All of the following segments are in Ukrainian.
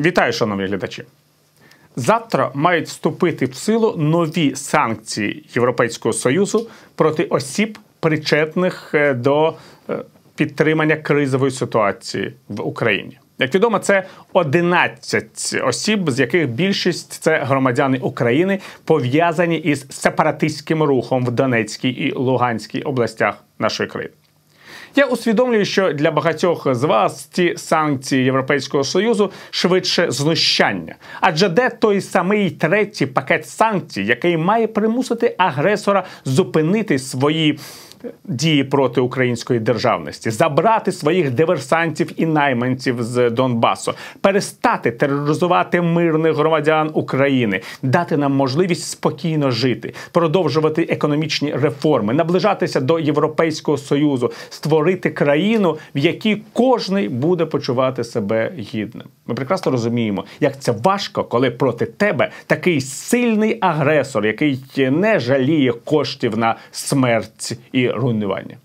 Вітаю, шановні глядачі. Завтра мають вступити в силу нові санкції Європейського союзу проти осіб, причетних е, до е, підтримання кризової ситуації в Україні. Як відомо, це 11 осіб, з яких більшість це громадяни України, пов'язані із сепаратистським рухом в Донецькій і Луганській областях нашої країни. Я усвідомлюю, що для багатьох з вас ці санкції Європейського союзу швидше знущання. Адже де той самий третій пакет санкцій, який має примусити агресора зупинити свої дії проти української державності, забрати своїх диверсантів і найманців з Донбасу, перестати тероризувати мирних громадян України, дати нам можливість спокійно жити, продовжувати економічні реформи, наближатися до Європейського союзу, створити країну, в якій кожний буде почувати себе гідним. Ми прекрасно розуміємо, як це важко, коли проти тебе такий сильний агресор, який не жаліє коштів на смерть і руйнування.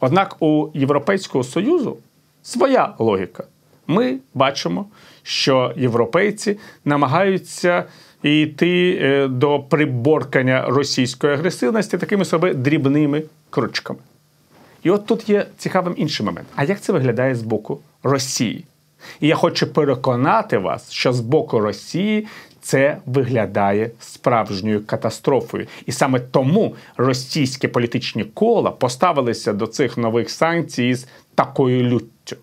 Однак у Європейського Союзу своя логіка. Ми бачимо, що європейці намагаються йти е, до приборкання російської агресивності такими собі дрібними кручками. І от тут є цікавим інший момент. А як це виглядає з боку Росії? І я хочу переконати вас, що з боку Росії це виглядає справжньою катастрофою. І саме тому російські політичні кола поставилися до цих нових санкцій з такою люттю.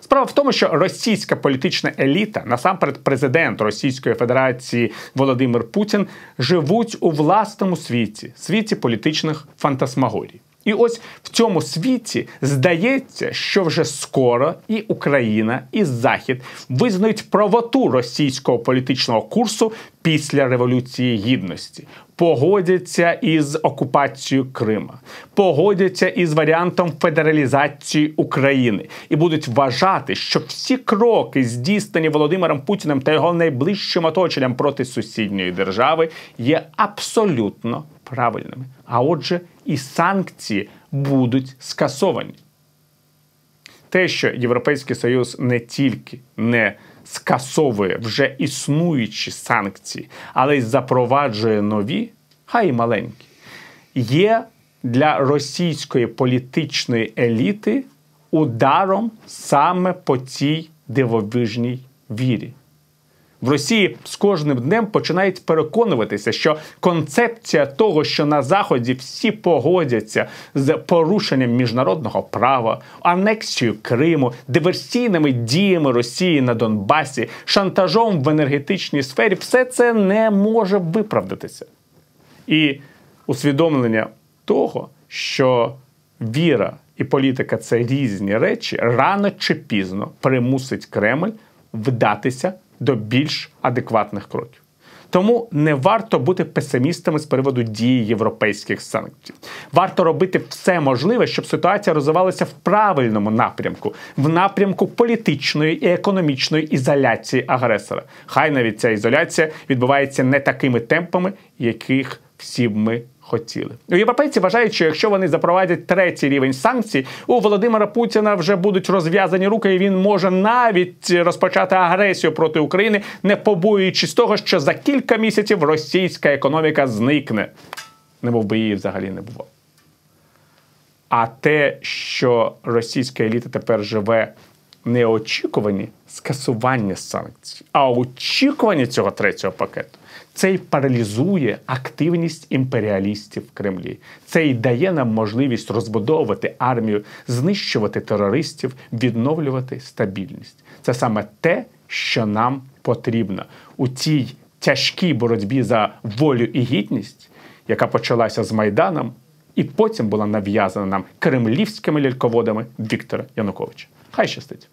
Справа в тому, що російська політична еліта, насамперед президент Російської Федерації Володимир Путін, живуть у власному світі, світі політичних фантасмагорій. І ось в цьому світі здається, що вже скоро і Україна, і Захід визнають правоту російського політичного курсу після Революції Гідності, погодяться із окупацією Крима, погодяться із варіантом федералізації України. І будуть вважати, що всі кроки, здійснені Володимиром Путіним та його найближчим оточенням проти сусідньої держави, є абсолютно правильними. А отже, і санкції будуть скасовані. Те, що Європейський Союз не тільки не скасовує вже існуючі санкції, але й запроваджує нові, хай і маленькі, є для російської політичної еліти ударом саме по цій дивовижній вірі в Росії з кожним днем починають переконуватися, що концепція того, що на заході всі погодяться з порушенням міжнародного права, анексією Криму, диверсійними діями Росії на Донбасі, шантажом в енергетичній сфері, все це не може виправдатися. І усвідомлення того, що віра і політика це різні речі, рано чи пізно примусить Кремль вдатися до більш адекватних кроків. Тому не варто бути песимістами з приводу дії європейських санкцій. Варто робити все можливе, щоб ситуація розвивалася в правильному напрямку, в напрямку політичної і економічної ізоляції агресора. Хай навіть ця ізоляція відбувається не такими темпами, яких всі б ми хотіли. Європейці вважають, що якщо вони запровадять третій рівень санкцій, у Володимира Путіна вже будуть розв'язані руки, і він може навіть розпочати агресію проти України, не побоюючись того, що за кілька місяців російська економіка зникне, не мов би її взагалі не було. А те, що російська еліта тепер живе не очікувані скасування санкцій, а очікування цього третього пакету. Це й паралізує активність імперіалістів в Кремлі. Це й дає нам можливість розбудовувати армію, знищувати терористів, відновлювати стабільність. Це саме те, що нам потрібно у цій тяжкій боротьбі за волю і гідність, яка почалася з Майданом, і потім була нав'язана нам кремлівськими ляльководами Віктора Януковича. Хай щастить.